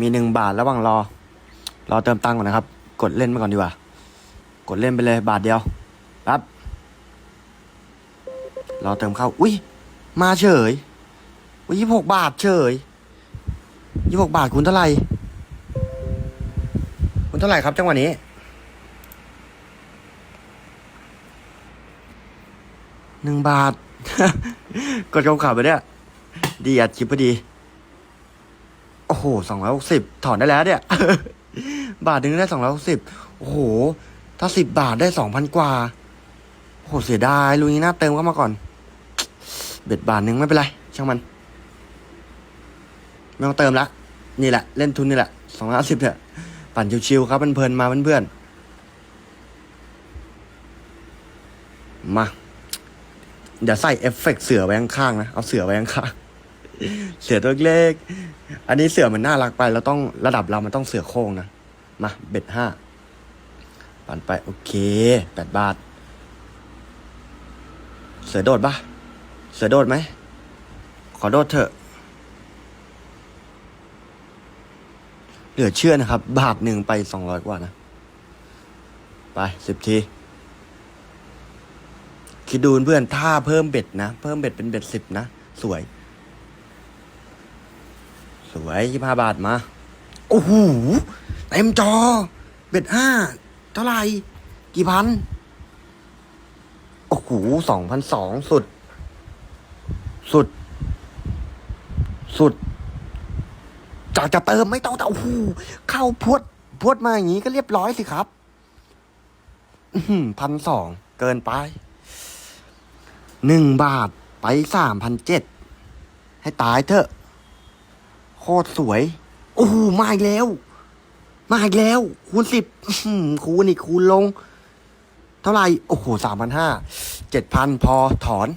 มีหนึ่งบาทระหว่างรอ รอเติมตังค์ก่อนนะครับ กดเล่นไปก่อนดีกว่า กดเล่นไปเลยบาทเดียวครับรอเติมเข้า อุ้ยมาเฉยอุ้ยยี่หกบาทเฉยยี่หกบาทคุณเท่าไหร่คุณเท่าไหร่ครับจังหวะนี้หนึ่งบาท กดคำข่าวไปเนี่ย ดีอัดคลิปพอดี หสองร้อยหกสิบถอนได้แล้วเนี่ย บาทหนึ่งได้สองร้อยหกสิบโอ้โห ถ้าสิบบาทได้สองพันกว่า โอ้โห เสียดายลุงนี้น่าเติมเข้ามาก่อน เบ็ดบาทหนึ่งไม่เป็นไร ช่างมัน ไม่ต้องเติมละ นี่แหละ เล่นทุนนี่แหละสองร้อยสิบเนี่ย ปั่นชิวๆครับเพลินๆมาเพื่อนๆมา เดี๋ยวใส่เอฟเฟกต์เสือไว้ข้างๆนะ เอาเสือไว้ข้างๆ เสือตัวเล็ก อันนี้เสือมันน่ารักไปเราต้องระดับเรามันต้องเสือโค้งนะ มาเบ็ดห้าปั่นไป โอเคแปดบาท เสือโดดปะเสือโดดไหม ขอโดดเถอะ เหลือเชื่อนะครับ บาทหนึ่งไปสองร้อยกว่านะ ไปสิบทีคิดดูเพื่อนถ้าเพิ่มเบ็ดนะ เพิ่มเบ็ดเป็นเบ็ดสิบนะ สวย สวยยี่ห้าบาทมา โอ้โหเต็มจอ เบ็ดห้าเท่าไหร่ กี่พัน โอ้โหสองพันสองสุด สุด สุดจะจะเติมไม่ต้องแต่โอ้โหเข้าพวด พวดมาอย่างนี้ก็เรียบร้อยสิครับพันสองเกินไปหนึ่งบาทไปสามพันเจ็ดให้ตายเถอะ โคตรสวย โอ้โหมาอีกแล้ว มาอีกแล้ว คูณสิบคูณอีกคูณลง เท่าไหร่ โอ้โหสามพันห้าเจ็ดพันพอถอน